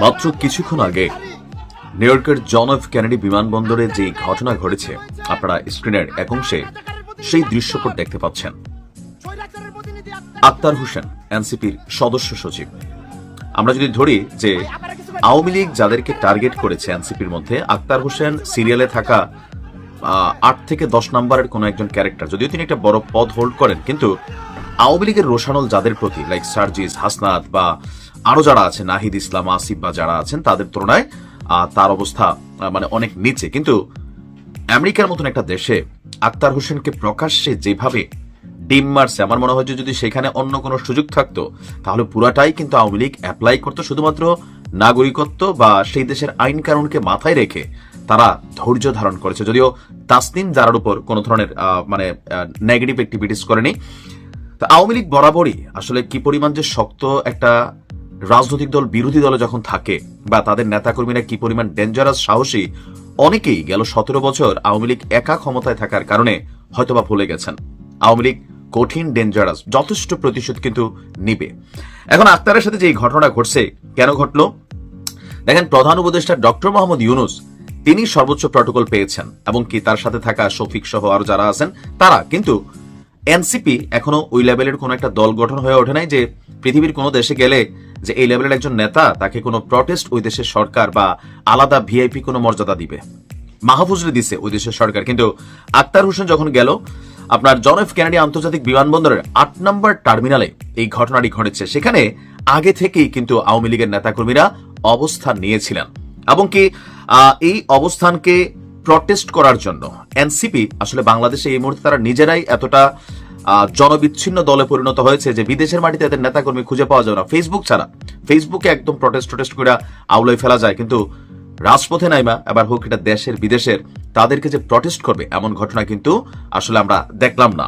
মাত্র কিছুক্ষণ আগে নিউ ইয়র্কের জন এফ কেনেডি বিমানবন্দরে যে ঘটনা ঘটেছে, আপনারা স্ক্রিনের এক অংশে সেই দৃশ্যপট দেখতে পাচ্ছেন। আক্তার হোসেন, এনসিপির সদস্য সচিব। আমরা যদি ধরি যে আওয়ামী লীগ যাদেরকে টার্গেট করেছে এনসিপির মধ্যে, আক্তার হোসেন সিরিয়ালে থাকা আট থেকে দশ নম্বরের কোন একজন ক্যারেক্টার, যদিও তিনি একটা বড় পদ হোল্ড করেন, কিন্তু আওয়ামী লীগের রোশানল যাদের প্রতি লাইক সার্জিস হাসনাত বা আরও যারা আছেন, নাহিদ ইসলাম, আসিফ বা যারা আছেন, তাদের তুলনায় তার অবস্থা মানে অনেক নিচে। কিন্তু আমেরিকার মতন একটা দেশে আক্তার হোসেনকে প্রকাশ্যে যেভাবে ডিম মারছে, আমার মনে হয় যে যদি সেখানে অন্য কোনো সুযোগ থাকতো, তাহলে পুরাটাই কিন্তু আওয়ামী লীগ অ্যাপ্লাই করতো, শুধুমাত্র নাগরিকত্ব বা সেই দেশের আইন কানুনকে মাথায় রেখে তারা ধৈর্য ধারণ করেছে। যদিও তাসনিম যারার উপর কোনো ধরনের মানে নেগেটিভ অ্যাক্টিভিটিস করেনি। তা আওয়ামী লীগ বরাবরই আসলে কি পরিমাণ যে শক্ত একটা রাজনৈতিক দল বিরোধী দলে যখন থাকে বা তাদের নেতাকর্মীরা কি পরিমাণ ডেঞ্জারাস সাহসী, অনেকেই গেল সতেরো বছর আওয়ামী লীগ একা ক্ষমতায় থাকার কারণে হয়তোবা ভুলে গেছেন। আওয়ামী লীগ কঠিন ডেঞ্জারাস যথেষ্ট প্রতিশোধ কিন্তু নিবে। এখন আক্তারের সাথে যে ঘটনা ঘটছে, কেন ঘটলো? দেখেন, প্রধান উপদেষ্টা ডক্টর মোহাম্মদ ইউনুস, তিনি সর্বোচ্চ প্রটোকল পেয়েছেন এবং কি তার সাথে থাকা শফিক সহ আরও যারা আছেন, তারা কিন্তু এনসিপি এখনও ওই লেভেলের কোন একটা দল গঠন হয়ে ওঠে নাই যে পৃথিবীর কোনো দেশে গেলে যে এই লেভেলের একজন নেতা তাকে কোনো প্রটেস্ট ওই দেশের সরকার বা আলাদা ভিআইপি কোনো মর্যাদা দিবে। মাহফুজরে দিছে ওই দেশের সরকার। কিন্তু আক্তার হোসেন যখন গেল, আপনার জন এফ কেনেডি আন্তর্জাতিক বিমানবন্দরের আট নম্বর টার্মিনালে এই ঘটনাটি ঘটেছে। সেখানে আগে থেকেই কিন্তু আওয়ামী লীগের নেতাকর্মীরা অবস্থান নিয়েছিলেন। এবং কি এই অবস্থানকে প্রটেস্ট করার জন্য। এনসিপি আসলে বাংলাদেশে এই মুহূর্তে তারা নিজেরাই এতটা জনবিচ্ছিন্ন দলে পরিণত হয়েছে যে বিদেশের মাটিতে এদের নেতাকর্মী খুঁজে পাওয়া যাবে না। ফেসবুক ছাড়া। ফেসবুকে একদম প্রটেস্ট টটেস্ট করে আউলাই ফেলা যায়। কিন্তু রাজপথে নাইমা, এবার হোক এটা দেশের বিদেশের তাদেরকে যে প্রটেস্ট করবে, এমন ঘটনা কিন্তু আসলে আমরা দেখলাম না।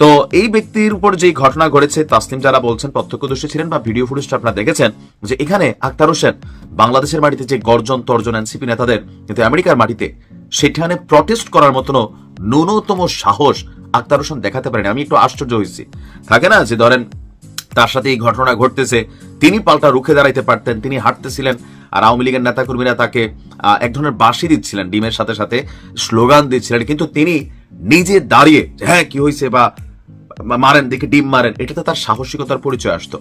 তো এই ব্যক্তির উপর যে ঘটনা ঘটেছে তাসলিম যারা বলছেন, প্রত্যক্ষদর্শী ছিলেন বা ভিডিও ফুটেজটা আপনারা দেখেছেন, যে এখানে আক্তার হোসেন বাংলাদেশের মাটিতে যে গর্জন তর্জন এনসিপি নেতাদের, কিন্তু আমেরিকার মাটিতে, সেখানে প্রটেস্ট করার মতন ন্যূনতম সাহস আক্তার হোসেন দেখাতে পারেন। আমি একটু আশ্চর্য হয়েছি। থাকে না যে ধরেন, তার সাথে এই ঘটনা ঘটতেছে, তিনি পাল্টা রুখে দাঁড়াইতে পারতেন, তিনি হাঁটতেছিলেন আর আওয়ামী লীগের নেতাকর্মীরা তাকে এক ধরনের বাঁশি দিচ্ছিলেন, ডিমের সাথে সাথে স্লোগান দিচ্ছিলেন। কিন্তু তিনি নিজে দাঁড়িয়ে হ্যাঁ কি হয়েছে বা মারেন, দেখে ডিম মারেন। এটাতে তার সাহসিকতার পরিচয় আসতো।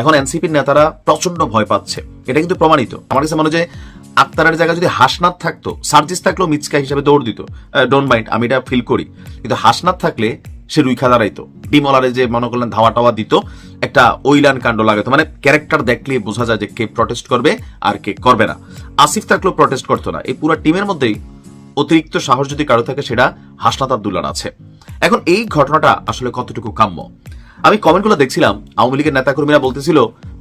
এখন এনসিপির নেতারা প্রচণ্ড ভয় পাচ্ছে। এটা কিন্তু প্রমাণিত। আমার কাছে মনে হয় আক্তারের জায়গায় যদি হাসনাথ থাকতো, সার্জিস থাকলেও মিচকা হিসাবে দৌড় দিত। ডোন্ট মাইন্ড আমি এটা ফিল করি। কিন্তু হাসনাথ থাকলে সে রুইখা দাঁড়াইতো ডিমলারে যে মনে করলেন ধাওয়া টাওয়া দিত, একটা ওইলান কাণ্ড লাগাতো। মানে ক্যারেক্টার দেখলে বোঝা যায় যে কে প্রটেস্ট করবে আর কে করবে না। আসিফ থাকলেও প্রটেস্ট করতো না। এই পুরো টিমের মধ্যেই অতিরিক্ত সাহস যদি কারও থাকে, সেটা হাসনাত আব্দুল্লার আছে। এখন এই ঘটনাটা আসলে কতটুকু কাম্য? আমি কমেন্টগুলো দেখছিলাম, আওয়ামী লীগের নেতাকর্মীরা বলতেছিল,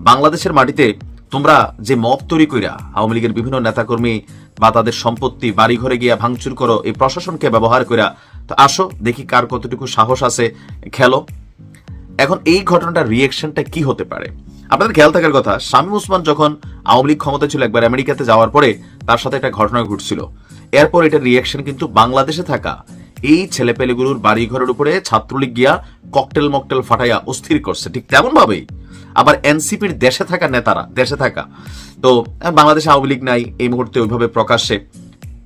বাংলাদেশের মাটিতে তোমরা যে মব তৈরি কইরা আওয়ামী লীগের বিভিন্ন নেতাকর্মী বা তাদের সম্পত্তি বাড়িঘরে গিয়া ভাঙচুর করো, এই প্রশাসনকে ব্যবহার কইরা তো আসো, দেখি কার কতটুকু সাহস আছে, খেলো। এখন এই ঘটনাটার রিয়েকশনটা কি হতে পারে? আপনাদের খেয়াল থাকার কথা, শামীম ওসমান যখন আওয়ামী লীগ ক্ষমতা ছিল একবার আমেরিকাতে যাওয়ার পরে, তার সাথে একটা ঘটনা ঘটছিল। এরপর এটার রিয়েকশন কিন্তু বাংলাদেশে থাকা। এই ছেলেপেলেগুলোর বাড়ি ঘরের উপরে ছাত্রলীগ গিয়া ককটেল মকটেল ফাটাইয়া অস্থির করছে, ঠিক তেমন ভাবেই আবার এনসিপির দেশে থাকা নেতারা, দেশে থাকা। তো, বাংলাদেশে আওয়ামী লীগ নাই, এই মুহূর্তে ওইভাবে প্রকাশ্যে।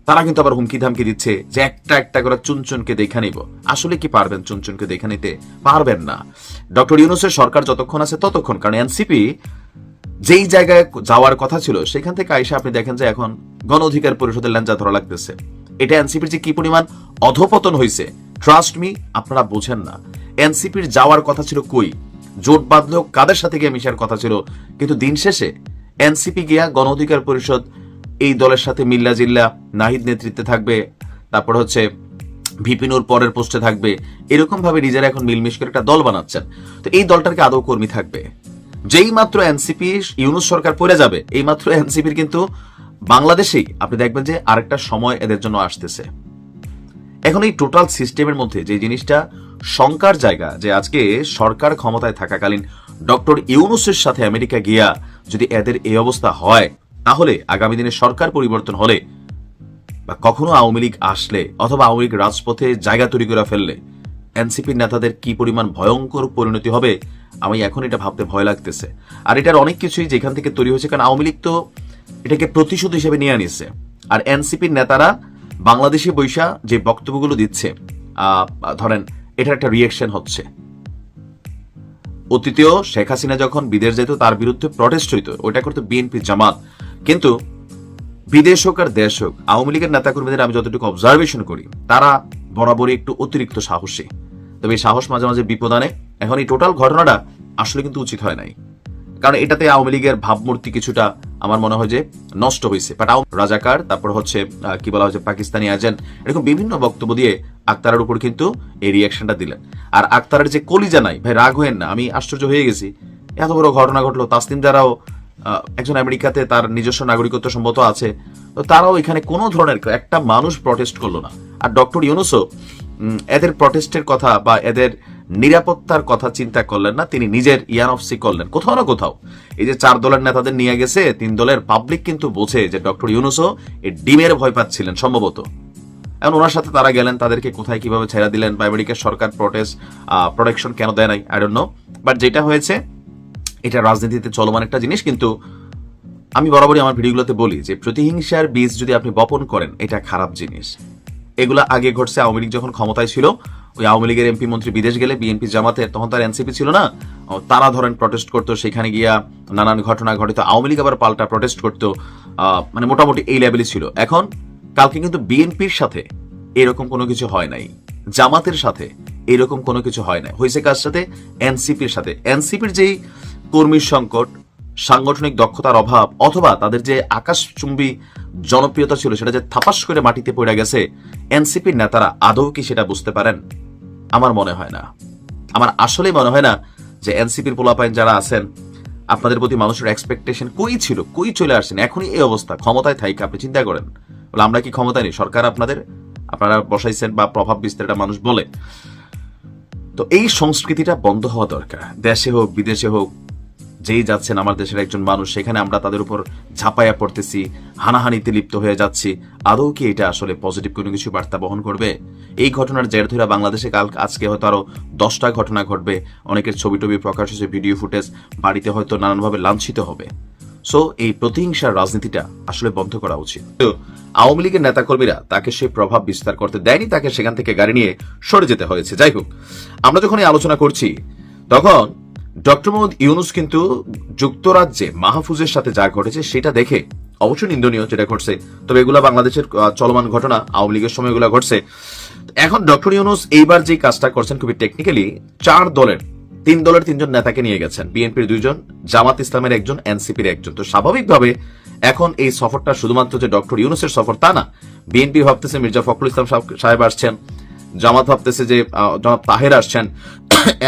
তারা কিন্তু আবার হুমকি ধামকি দিচ্ছে যে একটা একটা করে চুনচুনকে দেখে নিব। আসলে কি পারবেন চুনচুনকে দেখে নিতে? পারবেন না। ডক্টর ইউনুসের সরকার যতক্ষণ আছে ততক্ষণ, কারণ এনসিপি যেই জায়গায় যাওয়ার কথা ছিল, সেখান থেকে আইসা আপনি দেখেন যে এখন গণ অধিকার পরিষদের ল্যাঞ্জা ধরা লাগতেছে। এটা এনসিপির যে কি পরিমাণ অধপতন হয়েছে ট্রাস্ট মি আপনারা বোঝেন না। এনসিপির যাওয়ার কথা ছিল কই? জোট বাঁধলেও কাদের সাথে গিয়ে মিশার কথা ছিল? কিন্তু দিন শেষে এনসিপি গিয়া গণ অধিকার পরিষদ এই দলের সাথে মিল্লা জিল্লা নাহিদ নেতৃত্বে থাকবে, তারপর হচ্ছে ভিপিনুর পরের পোস্টে থাকবে। এরকম ভাবে নিজেরা এখন মিলমিশ করে একটা দল বানাচ্ছেন। তো এই দলটার কি আদৌ কর্মী থাকবে? যেই মাত্র এনসিপি ইউনুস সরকার পড়ে যাবে, এই মাত্র এনসিপির কিন্তু বাংলাদেশেই আপনি দেখবেন যে আরেকটা সময় এদের জন্য আসতেছে। এখন এই টোটাল সিস্টেমের মধ্যে যে জিনিসটা শঙ্কার জায়গা, যে আজকে সরকার ক্ষমতায় থাকাকালীন ডক্টর ইউনুসের সাথে আমেরিকা গিয়া যদি এদের এই অবস্থা হয় তাহলে আগামী দিনে সরকার পরিবর্তন হলে বা কখনো আওয়ামী লীগ আসলে অথবা আওয়ামী লীগ রাজপথে জায়গা তৈরি করে ফেললে এনসিপির নেতাদের কি পরিমাণ ভয়ঙ্কর পরিণতি হবে, আমি এখন এটা ভাবতে ভয় লাগতেছে। আর এটার অনেক কিছুই যেখান থেকে তৈরি হয়েছে, কারণ আওয়ামী লীগ তো এটাকে প্রতিশোধ হিসেবে নিয়ে আনিছে আর এনসিপির নেতারা বাংলাদেশি বৈশা যে বক্তব্যগুলো দিচ্ছে ধরেন এটার একটা রিয়েকশন হচ্ছে। অতীতেও শেখ হাসিনা যখন বিদেশ যেত, তার বিরুদ্ধে প্রটেস্ট হইতো। ওইটা করতো বিএনপি জামাত। কিন্তু বিদেশ হোক আর দেশ হোক, আওয়ামী লীগের নেতাকর্মীদের আমি যতটুকু অবজারভেশন করি, তারা বরাবরই একটু অতিরিক্ত সাহসী। তবে এই সাহস মাঝে মাঝে বিপদ আনে। এখন এই টোটাল ঘটনাটা আসলে কিন্তু উচিত হয় নাই। কারণ এটাতে আওয়ামী লীগের ভাবমূর্তি কিছুটা আমার মনে হয় যে নষ্ট হয়েছে রাজাকার, তারপর হচ্ছে কি বলা হচ্ছে পাকিস্তানি এজেন্ট এরকম বিভিন্ন বক্তব্য দিয়ে আক্তারের উপর কিন্তু এই রিয়াকশনটা দিলেন। আর আক্তারের যে কলিজা নাই ভাই রাগ হয়েন না আমি আশ্চর্য হয়ে গেছি। এত বড় ঘটনা ঘটলো তাসলিম আহ, একজন আমেরিকাতে তার নিজস্ব নাগরিকত্ব সম্মত আছে তো তারাও এখানে কোনো ধরনের একটা মানুষ প্রটেস্ট করল না। আর ডক্টর ইউনুসও উম, এদের প্রটেস্টের কথা বা এদের নিরাপত্তার কথা চিন্তা করলেন না তিনি নিজের ইয়ানফসি করলেন। কোথাও না কোথাও। এই যে চার দলের নেতাদের নিয়ে গেছে তিন দলের পাবলিক কিন্তু বোঝে যে ডক্টর ইউনুসও এই ডিমের ভয় পাচ্ছিলেন সম্ভবত। এখন ওনার সাথে তারা গেলেন, তাদেরকে কোথায় কীভাবে ছেড়ে দিলেন, বা আমেরিকার সরকার প্রটেস্ট প্রোটেকশন কেন দেয় নাই আই নো বাট যেটা হয়েছে, এটা রাজনীতিতে চলমান একটা জিনিস, কিন্তু আমি বরাবরই আমার ভিডিওগুলোতে বলি যে প্রতিহিংসার বীজ যদি আপনি বপন করেন, এটা খারাপ জিনিস। এগুলা আগে ঘটছে, আওয়ামী লীগ যখন ক্ষমতায় ছিল, ওই আওয়ামী লীগের এমপি মন্ত্রী বিদেশ গেলে, বিএনপি জামাতে তখন তার এনসিপি ছিল না। তারা ধরেন প্রটেস্ট করতো, সেখানে গিয়া নানান ঘটনা ঘটিত, আওয়ামী লীগ আবার পাল্টা প্রটেস্ট করতো। মানে মোটামুটি এই লেভেলই ছিল। এখন কালকে কিন্তু বিএনপির সাথে এরকম কোনো কিছু হয় নাই। জামাতের সাথে এরকম কোনো কিছু হয় নাই। হয়েছে কার সাথে? এনসিপির সাথে। এনসিপির যেই কর্মী সংকট, সাংগঠনিক দক্ষতার অভাব, অথবা তাদের যে আকাশচুম্বী জনপ্রিয়তা ছিল, সেটা যে থাপাস করে মাটিতে পড়ে গেছে, এনসিপির নেতারা আদৌ কি সেটা বুঝতে পারেন? আমার মনে হয় না। আমার আসলেই মনে হয় না যে এনসিপির পোলাপাইন যারা আছেন আপনাদের প্রতি মানুষের এক্সপেকটেশন কই ছিল? কই চলে আসছেন এখনই এই অবস্থা। ক্ষমতায় থাইকে, আপনি চিন্তা করেন। বলে, আমরা কি ক্ষমতায় নেই? সরকার আপনাদের, আপনারা বসাইছেন বা প্রভাব বিস্তার এটা মানুষ বলে। তো এই সংস্কৃতিটা বন্ধ হওয়া দরকার। দেশে হোক, বিদেশে হোক যেই যাচ্ছেন আমার দেশের একজন মানুষ, সেখানে আমরা তাদের উপর ঝাঁপাইয়া পড়তেছি, হানাহানিতে লিপ্ত হয়ে যাচ্ছি। আদৌ কি এটা আসলে পজিটিভ কোনো কিছু বার্তা বহন করবে? এই ঘটনার জের ধরে বাংলাদেশে কাল, আজকে হয়তো আরও দশটা ঘটনা ঘটবে। অনেকের ছবি টবি প্রকাশ হয়েছে, ভিডিও ফুটেজ বাড়িতে হয়তো নানানভাবে লাঞ্ছিত হবে। সো এই প্রতিহিংসার রাজনীতিটা আসলে বন্ধ করা উচিত। আওয়ামী লীগের নেতাকর্মীরা তাকে সেই প্রভাব বিস্তার করতে দেয়নি, তাকে সেখান থেকে গাড়ি নিয়ে সরে যেতে হয়েছে। যাই হোক, আমরা যখন এই আলোচনা করছি, তখন ডক্টর মোহাম্মদ ইউনুস কিন্তু যুক্তরাজ্যে মাহফুজের সাথে যা ঘটেছে সেটা দেখে অবশ্যই নিন্দনীয় যেটা ঘটছে, তবে এগুলা বাংলাদেশের চলমান ঘটনা, আওয়ামী লীগের সময় এগুলা ঘটছে। এখন ডক্টর ইউনুস এইবার যে কাজটা করছেন খুবই টেকনিক্যালি চার দলের, তিন দলের তিনজন নেতাকে নিয়ে গেছেন। বিএনপির দুইজন, জামাত ইসলামের একজন এনসিপির একজন। তো স্বাভাবিকভাবে এখন এই সফরটা শুধুমাত্র যে ডক্টর ইউনুসের সফর তা না বিএনপি ভাবতেছে মির্জা ফখরুল ইসলাম সাহেব- আসছেন, জামাত ভাবতেছে যে জনাব তাহের আসছেন।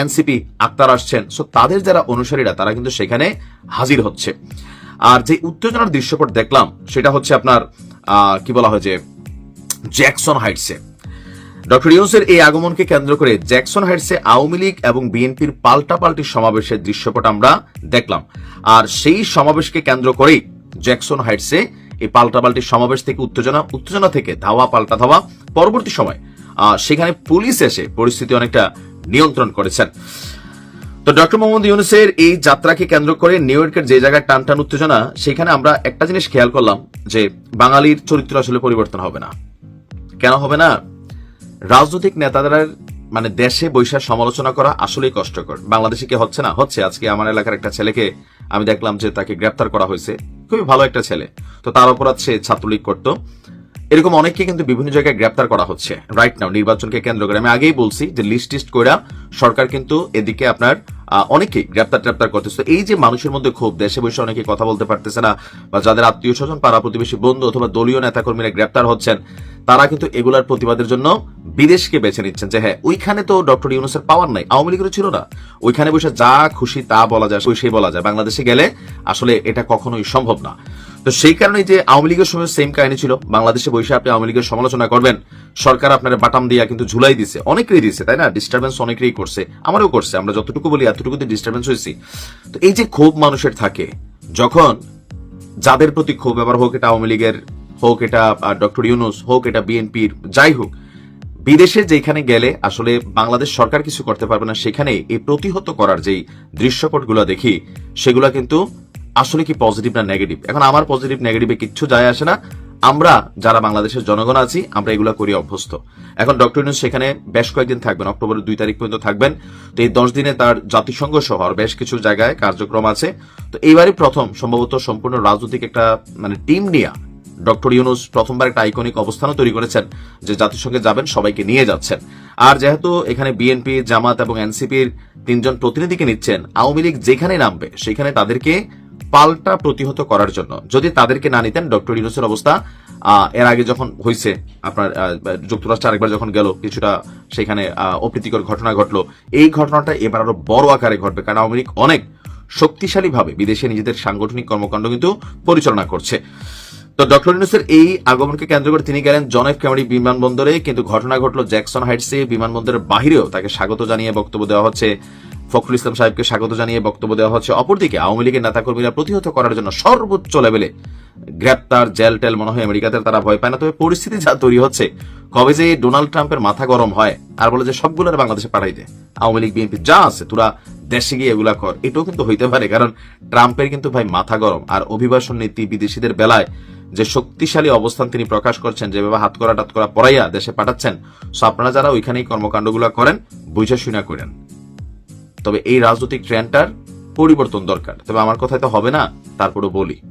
এনসিপি আক্তার আসছেন। সো তাদের যারা অনুসারীরা, তারা কিন্তু সেখানে হাজির হচ্ছে। আর যে উত্তেজনার দৃশ্যপট দেখলাম, সেটা হচ্ছে আপনার কি বলা হয় যে, জ্যাকসন হাইটসে। ডক্টর ইউনুসের এই আগমনকে কেন্দ্র করে জ্যাকসন হাইটসে আওয়ামী লীগ এবং বিএনপির পাল্টাপাল্টি সমাবেশের দৃশ্যপট আমরা দেখলাম। আর সেই সমাবেশকে কেন্দ্র করেই জ্যাকসন হাইটসে এই পাল্টাপাল্টি সমাবেশ থেকে উত্তেজনা উত্তেজনা থেকে ধাওয়া, পাল্টা ধাওয়া। পরবর্তী সময় সেখানে পুলিশ এসে, পরিস্থিতি অনেকটা নিয়ন্ত্রণ করেছেন। তো ডক্টর মোহাম্মদ ইউনুসের এই যাত্রাকে কেন্দ্র করে নিউ ইয়র্কের যে জায়গায় টান টান উত্তেজনা, সেখানে আমরা একটা জিনিস খেয়াল করলাম, যে বাঙালির চরিত্র আসলে পরিবর্তন হবে না। কেন হবে না? রাজনৈতিক নেতাদের মানে দেশে বৈশাখ সমালোচনা করা আসলেই কষ্টকর। বাংলাদেশে কি হচ্ছে না? হচ্ছে। আজকে আমার এলাকার একটা ছেলেকে আমি দেখলাম যে তাকে গ্রেপ্তার করা হয়েছে। খুবই ভালো একটা ছেলে। তো তার অপরাধ সে ছাত্রলীগ করত। এরকম অনেককে কিন্তু বিভিন্ন জায়গায় গ্রেপ্তার করা হচ্ছে। রাইট নাও নির্বাচনকে কেন্দ্র করে আমি আগেই বলছি যে লিস্ট টিস্ট করে সরকার কিন্তু এদিকে আপনার অনেকেই গ্রেপ্তার ট্রেপ্তার করতেছে। এই যে মানুষের মধ্যে খুব দেশে বসে অনেকে কথা বলতে পারতেছে না, বা যাদের আত্মীয় স্বজন পাড়া প্রতিবেশী, বন্ধু অথবা দলীয় নেতাকর্মীরা গ্রেপ্তার হচ্ছেন, তারা কিন্তু এগুলার প্রতিবাদের জন্য বিদেশকে বেছে নিচ্ছেন যে হ্যাঁ ওইখানে তো ডক্টর ইউনুসের পাওয়ার নাই, আওয়ামী লীগেরও ছিল না। ওইখানে বসে যা খুশি তা বলা যায় সেই বলা যায়। বাংলাদেশে গেলে আসলে এটা কখনোই সম্ভব না। তো সেই কারণে যে আওয়ামী লীগের সময় সেম কাহিনী ছিল। বাংলাদেশে বসে আপনি আওয়ামী লীগের সমালোচনা করবেন। সরকার আপনার বাটাম দিয়া কিন্তু ঝুলাই দিছে। অনেকেরই দিছে, তাই না? ডিস্টারবেন্স অনেকেরই করছে। আমারও করছে। আমরা যতটুকু বলি এতটুকুতে ডিস্টারবেন্স হয়েছি। তো এই যে ক্ষোভ মানুষের থাকে, যখন যাদের প্রতি ক্ষোভ, এবার হোক এটা আওয়ামী লীগের হোক, এটা ডক্টর ইউনুস হোক, এটা বিএনপির যাই হোক, বিদেশে যেখানে গেলে আসলে বাংলাদেশ সরকার কিছু করতে পারবে না, সেখানে এই প্রতিহত করার যেই দৃশ্যপটগুলো দেখি, সেগুলো কিন্তু আসলে কি পজিটিভ না নেগেটিভ এখন আমার পজিটিভ নেগেটিভে কিচ্ছু যায় আসে না। আমরা যারা বাংলাদেশের জনগণ আছি, আমরা এগুলো করি অভ্যস্ত। এখন ডক্টর ইউনুস সেখানে বেশ কয়েকদিন থাকবেন, অক্টোবরের দুই তারিখ পর্যন্ত থাকবেন। তো এই দশ দিনে তার জাতিসংঘ সহ আর বেশ কিছু জায়গায় কার্যক্রম আছে। তো এইবারই প্রথম, সম্ভবত সম্পূর্ণ রাজনৈতিক একটা মানে টিম নিয়ে ডক্টর ইউনুস প্রথমবার একটা আইকনিক অবস্থানও তৈরি করেছেন, যে জাতিসংঘে যাবেন, সবাইকে নিয়ে যাচ্ছেন। আর যেহেতু এখানে বিএনপি জামাত এবং এনসিপির তিনজন প্রতিনিধিকে নিচ্ছেন, আওয়ামী লীগ যেখানে নামবে, সেখানে তাদেরকে পাল্টা প্রতিহত করার জন্য। যদি তাদেরকে না নিতেন, ডক্টর ইউনুসের অবস্থা এর আগে যখন হয়েছে আপনার যুক্তরাষ্ট্র আরেকবার যখন গেল, কিছুটা সেখানে অপ্রীতিকর ঘটনা ঘটলো, এই ঘটনাটা এবার আরও বড় আকারে ঘটবে, কারণ আওয়ামী লীগ অনেক শক্তিশালীভাবে বিদেশে নিজেদের সাংগঠনিক কর্মকাণ্ড কিন্তু পরিচালনা করছে। তো ডক্টর ইউনুসের এই আগমনকে কেন্দ্র করে তিনি গেলেন জন এফ কেনেডি বিমানবন্দরে, কিন্তু ঘটনা ঘটলো জ্যাকসন হাইটসে বিমানবন্দরের বাহিরেও। তাকে স্বাগত জানিয়ে বক্তব্য দেওয়া হচ্ছে ফখরুল ইসলাম সাহেবকে স্বাগত জানিয়ে বক্তব্য দেওয়া হচ্ছে। অপরদিকে আওয়ামী লীগের নেতাকর্মীরা প্রতিহত করার জন্য সর্বোচ্চ লেভেলে গ্রেপ্তার, জেল টেল মনে হয় আমেরিকাতে, তারা ভয় পায় না। তবে পরিস্থিতি যা তৈরি হচ্ছে, কবে যে ডোনাল্ড ট্রাম্পের মাথা গরম হয়, আর বলে যে সবগুলোর বাংলাদেশে পাঠাই দে। আওয়ামী লীগ, বিএনপি যা আছে, তোরা দেশে গিয়ে এগুলা কর। এটাও কিন্তু হইতে পারে, কারণ ট্রাম্পের কিন্তু ভাই মাথা গরম। আর অভিবাসন নীতি বিদেশিদের বেলায় যে শক্তিশালী অবস্থান তিনি প্রকাশ করছেন, যেভাবে হাত করা টাত করা পড়াইয়া দেশে পাঠাচ্ছেন, সো আপনারা যারা ওইখানেই কর্মকাণ্ডগুলো করেন, বুঝে শুনা করেন। তবে এই রাজনৈতিক ট্রেন্ডটার পরিবর্তন দরকার। তবে আমার কথায় তো হবে না তারপরও বলি।